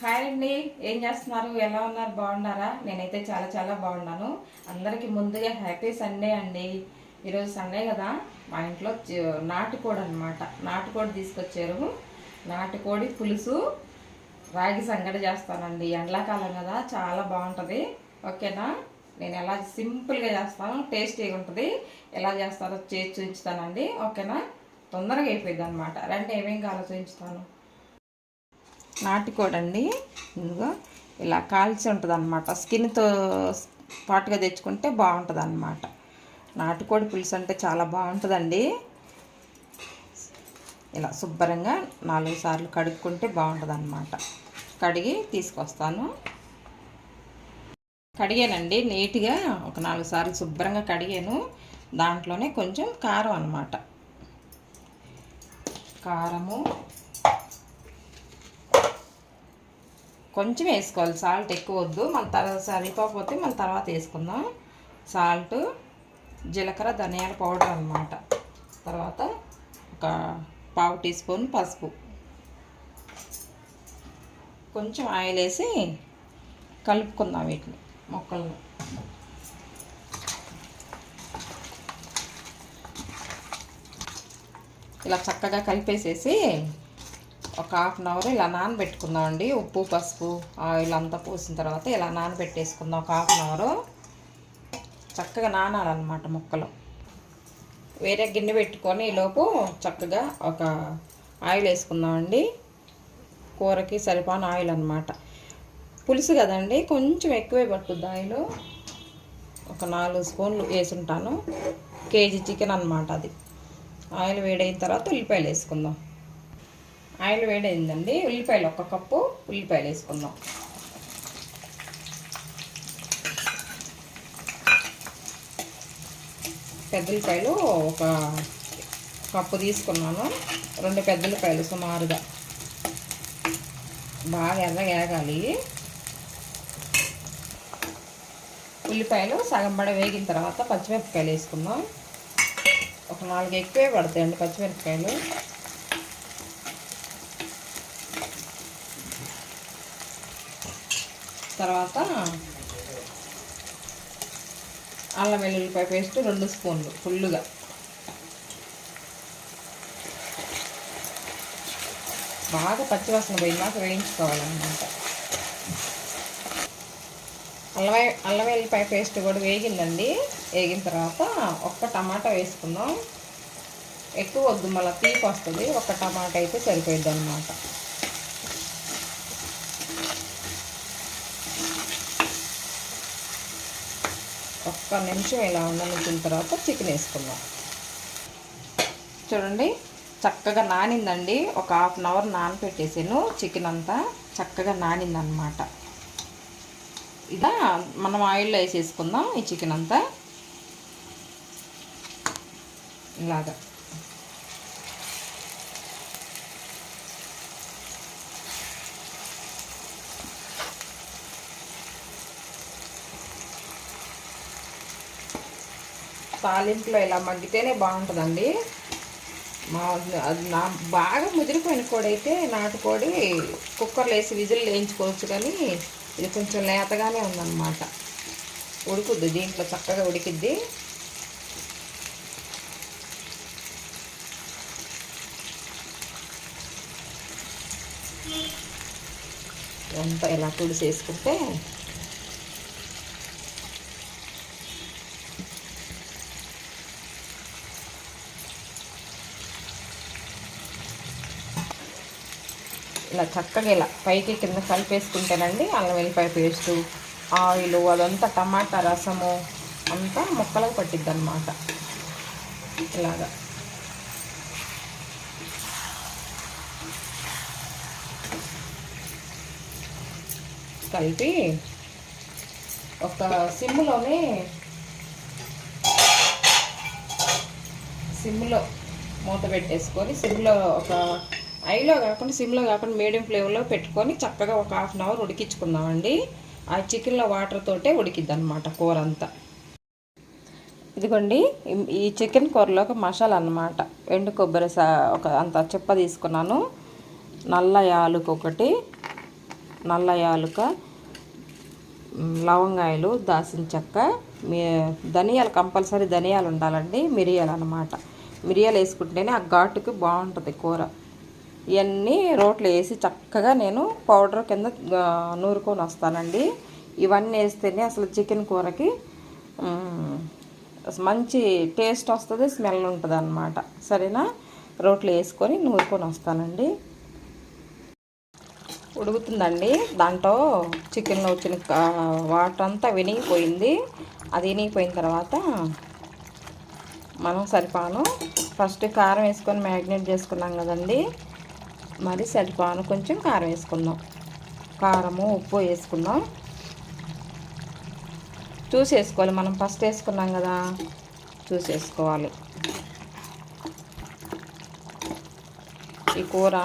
Hi అండి. ఏం చేస్తున్నారు? ఎలా ఉన్నారు? బాగున్నారా? నేనైతే చాలా చాలా బాగున్నాను. అందరికీ ముందుగా హ్యాపీ సండే అండి. ఈరోజు సండే కదా. మా ఇంట్లో నాటుకోడి అనమాట నాటుకోడి తీసుకొచ్చారు. నాటుకోడి పులుసు రాగి సంగడి చేస్తానండి. ఎండాకాలం కదా చాలా బాగుంటుంది. ఓకేనా? నేను ఎలా సింపుల్గా చేస్తాను టేస్టీగా ఉంటుంది. ఎలా చేస్తారో చేసి చూపించుతానండి ఓకేనా? తొందరగా అయిపోయింది అనమాట రండి ఏమేమి కావాలో చూపించుతాను నాటుకోడండి. ఇదిగో ఇలా కాల్చి ఉంటుంది అనమాట స్కిన్తో పాటుగా తెచ్చుకుంటే బాగుంటుంది అనమాట నాటుకోడి పులుసు అంటే చాలా బాగుంటుందండి. ఇలా శుభ్రంగా నాలుగు సార్లు కడుక్కుంటే బాగుంటుంది అనమాట కడిగి తీసుకొస్తాను. కడిగానండి నీట్గా ఒక నాలుగు సార్లు శుభ్రంగా కడిగాను. దాంట్లోనే కొంచెం కారం అనమాట కారము కొంచెం వేసుకోవాలి. సాల్ట్ ఎక్కువ వద్దు. మన తర్వాత సరిపోకపోతే మన తర్వాత వేసుకుందాం. సాల్ట్ జీలకర్ర ధనియాల పౌడర్ అనమాట తర్వాత ఒక పావు టీ స్పూన్ పసుపు. కొంచెం ఆయిల్ వేసి కలుపుకుందాం వీటిని మొక్కలను. ఇలా చక్కగా కలిపేసేసి ఒక హాఫ్ అన్ అవర్ ఇలా నానబెట్టుకుందామండి. ఉప్పు పసుపు ఆయిల్ అంతా పోసిన తర్వాత ఇలా నానబెట్టేసుకుందాం ఒక హాఫ్ అన్ అవర్ చక్కగా నానాలన్నమాట ముక్కలు. వేరే గిన్నె పెట్టుకొని ఈలోపు చక్కగా ఒక ఆయిల్ వేసుకుందామండి. కూరకి సరిపాన ఆయిల్ అనమాట పులుసు కదండి కొంచెం ఎక్కువే పట్టుద్ది ఆయిల్. ఒక నాలుగు స్పూన్లు వేసుంటాను. కేజీ చికెన్ అనమాట అది. ఆయిల్ వేడైన తర్వాత ఉల్లిపాయలు వేసుకుందాం. ఆయిల్ వేడైందండి. ఉల్లిపాయలు ఒక కప్పు ఉల్లిపాయలు వేసుకుందాం. పెద్దలపాయలు ఒక కప్పు తీసుకున్నాను. రెండు పెద్ద సుమారుగా. బాగా ఎర్రగా వేగాలి ఉల్లిపాయలు సగం పడ వేగిన తర్వాత పచ్చిమిరపకాయలు వేసుకుందాం. ఒక నాలుగు ఎక్కువే పడతాయండి పచ్చిమిరపకాయలు. తర్వాత అల్లం వెల్లుల్లిపాయ పేస్ట్ రెండు స్పూన్లు ఫుల్లుగా. బాగా పచ్చివాసన పోయిందాక వేయించుకోవాలన్నమాట. అల్లవై అల్లం వెల్లిపాయ పేస్ట్ కూడా వేగిందండి. వేగిన తర్వాత ఒక్క టమాటా వేసుకుందాం. ఎక్కువ వద్దు మళ్ళీ తీపి వస్తుంది ఒక టమాటా అయితే సరిపోయిద్ది అనమాట ఒక్క నిమిషం ఇలా ఉండనిచ్చిన తర్వాత చికెన్ వేసుకుందాం. చూడండి చక్కగా నానిందండి. ఒక హాఫ్ అన్ అవర్ నానపెట్టేసాను. చికెన్ అంతా చక్కగా నానిందనమాట. ఇలా మనం ఆయిల్లో వేసేసుకుందాం ఈ చికెన్ అంతా. ఇలాగా. తాలింపులో ఇలా మగ్గితేనే బాగుంటుందండి. మా అది నా బాగా ముదిరిపోయిన కోడి అయితే నాటుకోడి కుక్కర్లో వేసి విజిల్ వేయించుకోవచ్చు కానీ ఇది కొంచెం లేతగానే ఉందన్నమాట. ఉడుకుద్ది దీంట్లో చక్కగా ఉడికిద్ది. అంతా ఇలా తుడిసేసుకుంటే ఇలా చక్కగా ఇలా పైకి కింద కలిపేసుకుంటేనండి అల్లం వెల్లిపాయ పేస్టు ఆయిల్ అదంతా టమాటా రసము అంతా ముక్కలకు పట్టిద్ది అనమాట ఇలాగా. కలిపి ఒక సిమ్లోనే సిమ్లో మూత పెట్టేసుకొని సిమ్లో ఒక ఐలో కాకుండా సిమ్లో కాకుండా మీడియం ఫ్లేమ్లో పెట్టుకొని చక్కగా ఒక హాఫ్ అన్ అవర్ ఉడికించుకుందామండి. ఆ చికెన్లో వాటర్ తోటే ఉడికిద్ది అనమాట కూర అంతా ఇదిగోండి ఈ- చికెన్ కూరలో ఒక మసాలా అన్నమాట. ఎండు కొబ్బరి సా ఒక అంత చెప్ప తీసుకున్నాను. నల్ల యాలుక ఒకటి నల్ల యాలుక లవంగాయలు దాసిన చెక్క మీ ధనియాలు కంపల్సరీ ధనియాలు ఉండాలండి మిరియాలు అనమాట మిరియాలు వేసుకుంటేనే ఆ ఘాటుకి బాగుంటుంది కూర. ఇవన్నీ రోట్లో వేసి చక్కగా నేను పౌడర్ కింద నూరుకొని వస్తానండి. ఇవన్నీ వేస్తేనే అసలు చికెన్ కూరకి మంచి టేస్ట్ వస్తుంది స్మెల్ ఉంటుంది అనమాట సరేనా? రోట్లో వేసుకొని నూరుకొని వస్తానండి. ఉడుకుతుందండి. దాంట్లో చికెన్లో వచ్చిన కా- వాటర్ అంతా వినిగిపోయింది. అది వినిగిపోయిన తర్వాత మనం సరిపాను. ఫస్ట్ కారం వేసుకొని మ్యాగ్నేట్ చేసుకున్నాం కదండి. మరి సరిపాను. కొంచెం కారం వేసుకుందాం. కారము ఉప్పు వేసుకుందాం. చూసి వేసుకోవాలి మనం ఫస్ట్ వేసుకున్నాం కదా చూసి వేసుకోవాలి ఈ కూర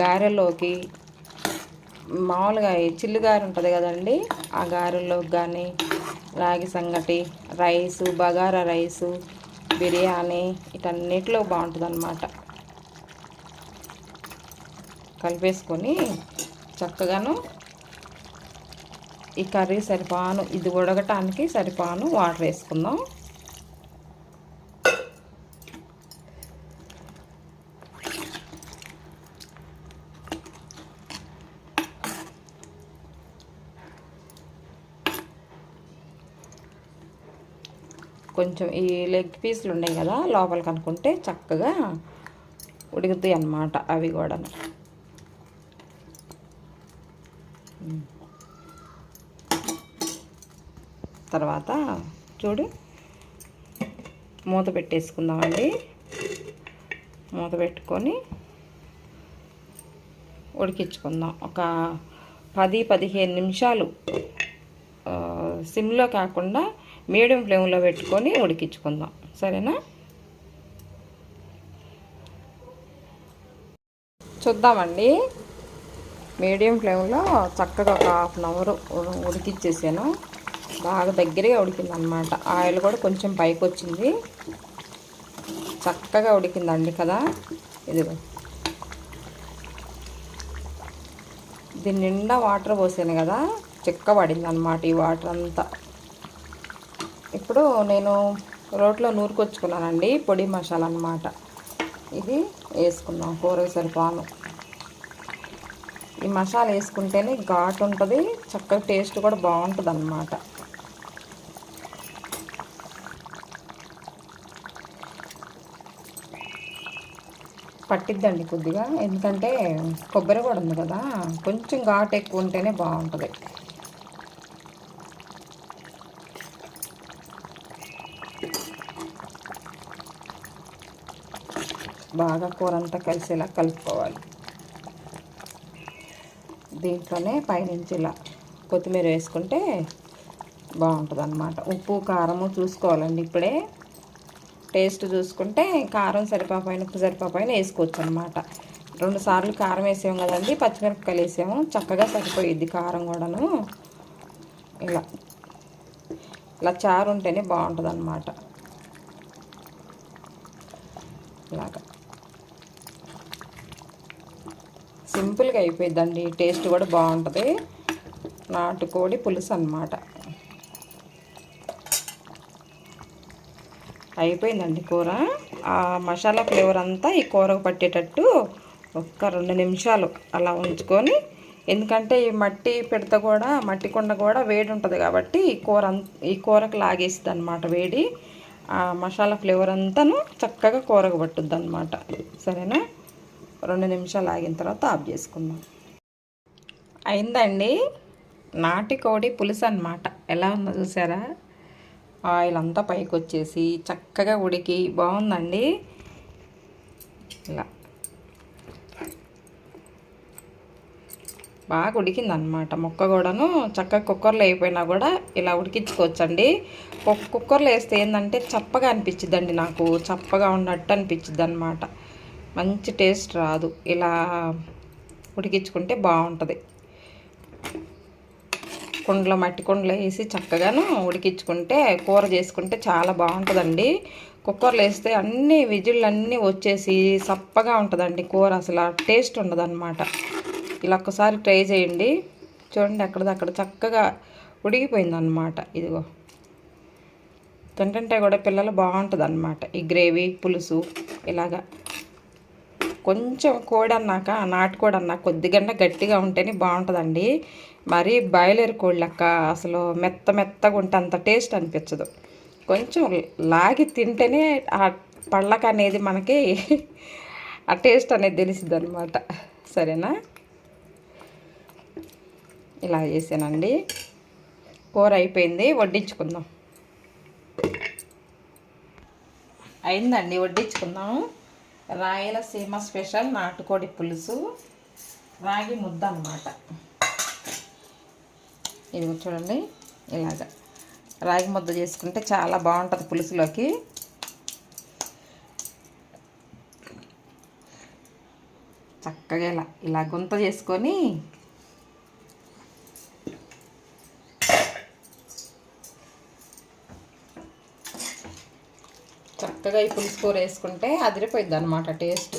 గారెలోకి మామూలుగా చిల్లు గారె ఉంటుంది కదండి ఆ గారెలోకి కానీ రాగి సంగటి రైసు బగారా రైసు బిర్యానీ ఇటన్నిటిలో బాగుంటుంది అన్నమాట కలిపేసుకొని చక్కగాను ఈ కర్రీ సరిపాను ఇది ఉడకటానికి సరిపాను వాటర్ వేసుకుందాం. కొంచెం ఈ లెగ్ పీసులు ఉన్నాయి కదా లోపలికి అనుకుంటే చక్కగా ఉడుకుతాయి అన్నమాట అవి కూడా తర్వాత చూడు మూత పెట్టేసుకుందామండి. మూత పెట్టుకొని ఉడికించుకుందాం. ఒక పది పదిహేను నిమిషాలు సిమ్లో కాకుండా మీడియం ఫ్లేమ్లో పెట్టుకొని ఉడికించుకుందాం. సరేనా? చూద్దామండి. మీడియం ఫ్లేమ్లో చక్కగా ఒక హాఫ్ అన్ అవర్ ఉడికిచ్చేసాను. బాగా దగ్గరగా ఉడికిందనమాట. ఆయిల్ కూడా కొంచెం పైకి వచ్చింది చక్కగా ఉడికిందండి కదా. ఇదిగో. దీని నిండా వాటర్ పోసాను కదా. చెక్క పడింది అనమాట ఈ వాటర్ అంతా. ఇప్పుడు నేను రోట్లో నూరుకొచ్చుకున్నానండి పొడి మసాలా అనమాట ఇది వేసుకున్నాం కూర సరిపాను. ఈ మసాలా వేసుకుంటేనే ఘాటు ఉంటుంది చక్కగా టేస్ట్ కూడా బాగుంటుంది అన్నమాట పట్టిద్దండి కొద్దిగా. ఎందుకంటే కొబ్బరి కూడా ఉంది కదా. కొంచెం ఘాటు ఎక్కువ ఉంటేనే బాగుంటుంది. బాగా కూర అంతా కలిసేలా కలుపుకోవాలి. దీంట్లోనే పైనుంచి ఇలా కొత్తిమీర వేసుకుంటే బాగుంటుంది అన్నమాట ఉప్పు కారము చూసుకోవాలండి ఇప్పుడే. టేస్ట్ చూసుకుంటే కారం సరిపోయిన ఉప్పు సరిపోయిన వేసుకోవచ్చు అనమాట రెండు సార్లు కారం వేసాము కదండి పచ్చిమిరపకాయలు వేసాము చక్కగా సరిపోయిద్ది కారం కూడాను. ఇలా. ఇలా చారు ఉంటేనే బాగుంటుంది అనమాట ఇలాగా. సింపుల్గా అయిపోయిద్దండి టేస్ట్ కూడా బాగుంటుంది. నాటుకోడి పులుసు అనమాట అయిపోయిందండి కూర. ఆ మసాలా ఫ్లేవర్ అంతా ఈ కూరకు పట్టేటట్టు ఒక్క రెండు నిమిషాలు అలా ఉంచుకొని ఎందుకంటే ఈ మట్టి పిడత కూడా మట్టి కుండ కూడా వేడి ఉంటుంది కాబట్టి ఈ కూర ఈ కూరకు లాగేస్తుంది అనమాట వేడి. ఆ మసాలా ఫ్లేవర్ అంతాను చక్కగా కూరకు పట్టుద్ది అనమాట సరేనా? రెండు నిమిషాలు ఆగిన తర్వాత ఆఫ్ చేసుకుందాం. అయిందండి. నాటికోడి పులుసు అనమాట ఎలా ఉందో చూసారా? ఆయిల్ అంతా పైకి వచ్చేసి చక్కగా ఉడికి. బాగుందండి? ఇలా. బాగా ఉడికిందనమాట ముక్క కూడాను చక్కగా కుక్కర్లో అయిపోయినా కూడా ఇలా ఉడికించుకోవచ్చండి. కుక్కర్లో వేస్తే ఏంటంటే చప్పగా అనిపించిద్దండి నాకు. చప్పగా ఉన్నట్టు అనిపించిద్ది అనమాట మంచి టేస్ట్ రాదు. ఇలా ఉడికించుకుంటే బాగుంటుంది. కుండలో మట్టి కుండలో వేసి చక్కగాను ఉడికించుకుంటే కూర చేసుకుంటే చాలా బాగుంటుందండి. కుక్కర్లో వేస్తే అన్ని విజిళ్ళు అన్నీ వచ్చేసి సప్పగా ఉంటుందండి కూర. అసలు టేస్ట్ ఉండదన్నమాట. ఇలా ఒక్కసారి ట్రై చేయండి. చూడండి అక్కడ చక్కగా ఉడిగిపోయిందనమాట ఇదిగో. తింటుంటే కూడా పిల్లలు బాగుంటుంది అనమాట ఈ గ్రేవీ పులుసు ఇలాగా. కొంచెం కోడి అన్నాక నాటుకోడి అన్నాక కొద్దిగా గట్టిగా ఉంటేనే బాగుంటుందండి. మరీ బాయిలర్ కోడి లెక్క అసలు మెత్త మెత్తగా ఉంటే అంత టేస్ట్ అనిపించదు. కొంచెం లాగి తింటేనే ఆ పళ్ళక అనేది మనకి ఆ టేస్ట్ అనేది తెలిసిద్ది అనమాట సరేనా? ఇలా చేసానండి. కూర అయిపోయింది వడ్డించుకుందాం. అయిందండి వడ్డించుకుందాం. రాయలసీమ స్పెషల్ నాటుకోడి పులుసు. రాగి ముద్ద అన్నమాట. ఇది చూడండి ఇలాగ రాగి ముద్ద చేసుకుంటే చాలా బాగుంటుంది పులుసులోకి. చక్కగా ఇలా ఇలా గుంత చేసుకొని చక్కగా ఈ పులుసు కూర వేసుకుంటే అదిరిపోయింది అనమాట టేస్ట్.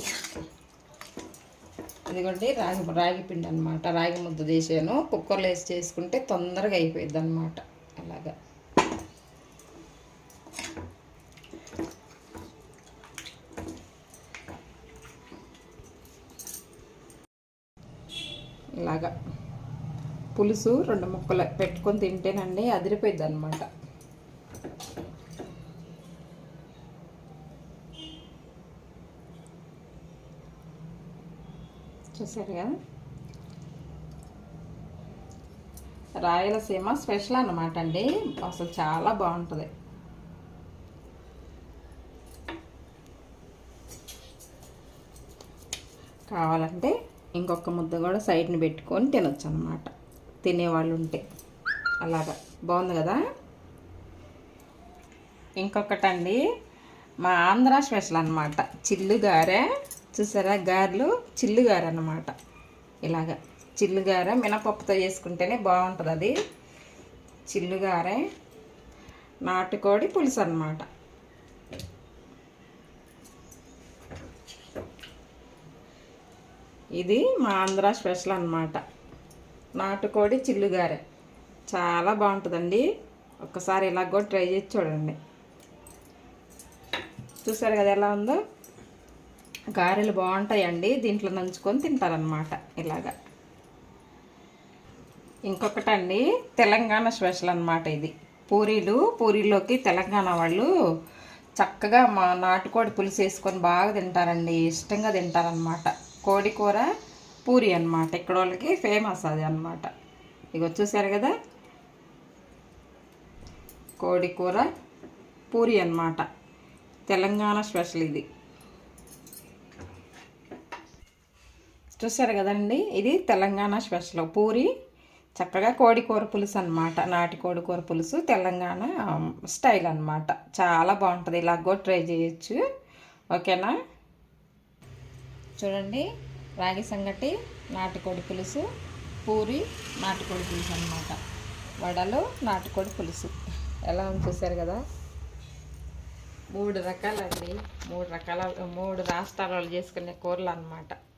ఇదిగోండి రాగి రాగి పిండి అనమాట రాగి ముద్ద చేసాను కుక్కర్లో వేసి చేసుకుంటే తొందరగా అయిపోయింది అనమాట అలాగా. ఇలాగా. పులుసు రెండు ముక్కలు పెట్టుకొని తింటేనండి అదిరిపోయింది అనమాట చూసారు కదా? రాయలసీమ స్పెషల్ అన్నమాట అండి. అసలు చాలా బాగుంటుంది. కావాలంటే ఇంకొక ముద్ద కూడా సైడ్ని పెట్టుకొని తినొచ్చు అనమాట తినేవాళ్ళు ఉంటే అలాగా. బాగుంది కదా? ఇంకొకటండి. మా ఆంధ్ర స్పెషల్ అనమాట చిల్లు గారె చూసారా? గారెలు చిల్లు గారె అనమాట ఇలాగా చిల్లు గారె మినపప్పుతో చేసుకుంటేనే బాగుంటుంది అది చిల్లుగారే నాటుకోడి పులుసు అనమాట ఇది మా ఆంధ్ర స్పెషల్ అనమాట నాటుకోడి చిల్లుగారె. చాలా బాగుంటుందండి. ఒక్కసారి ఇలా కూడా ట్రై చేసి చూడండి. చూసారు కదా ఎలా ఉందో? గారెలు బాగుంటాయండి దీంట్లో నంచుకొని తింటారనమాట ఇలాగా. ఇంకొకటండి తెలంగాణ స్పెషల్ అనమాట ఇది. పూరీలు పూరీలోకి తెలంగాణ వాళ్ళు చక్కగా మా నాటుకోడి పులుసు వేసుకొని బాగా తింటారండి ఇష్టంగా తింటారనమాట కోడి కూర పూరి అనమాట ఇక్కడ వాళ్ళకి ఫేమస్ అది అనమాట ఇక చూసారు కదా? కోడి కూర పూరి అనమాట తెలంగాణ స్పెషల్ ఇది. చూసారు కదండి? ఇది తెలంగాణ స్పెషల్. పూరి చక్కగా కోడి కూర పులుసు అనమాట నాటి కోడి కూర పులుసు తెలంగాణ స్టైల్ అనమాట చాలా బాగుంటుంది. ఇలా కూడా ట్రై చేయొచ్చు. ఓకేనా? చూడండి. రాగి సంగటి నాటుకోడి పులుసు పూరి నాటుకోడి పులుసు అనమాట వడలు నాటుకోడి పులుసు. ఎలా ఉంది చూసారు కదా? మూడు రకాలండి. మూడు రకాల మూడు రాష్ట్రాల వాళ్ళు చేసుకునే కూరలు అనమాట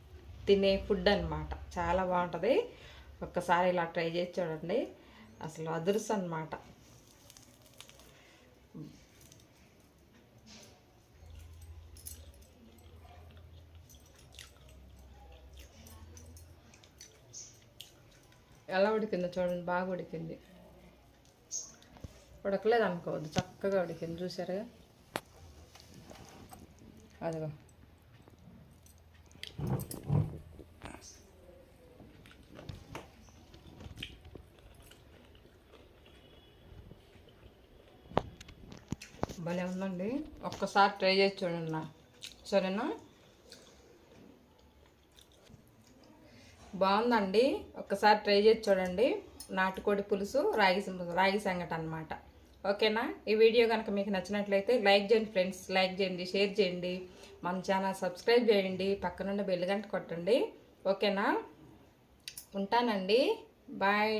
తినే ఫుడ్ అనమాట చాలా బాగుంటుంది. ఒక్కసారి ఇలా ట్రై చేసి చూడండి. అసలు అదురుసు అనమాట ఎలా ఉడికిందో చూడండి. బాగా ఉడికింది. ఉడకలేదు అనుకోవద్దు. చక్కగా ఉడికింది. చూసారుగా అదిగో. భలే ఉందండి. ఒక్కసారి ట్రై చేసి చూడండి నా సరేనా? బాగుందండి. ఒక్కసారి ట్రై చేసి చూడండి. నాటుకోడి పులుసు రాగి రాగి సంగట అనమాట ఓకేనా? ఈ వీడియో కనుక మీకు నచ్చినట్లయితే లైక్ చేయండి ఫ్రెండ్స్. లైక్ చేయండి షేర్ చేయండి. మన ఛానల్ సబ్స్క్రైబ్ చేయండి. పక్కనున్న బెల్ గంట కొట్టండి. ఓకేనా? ఉంటానండి. బాయ్.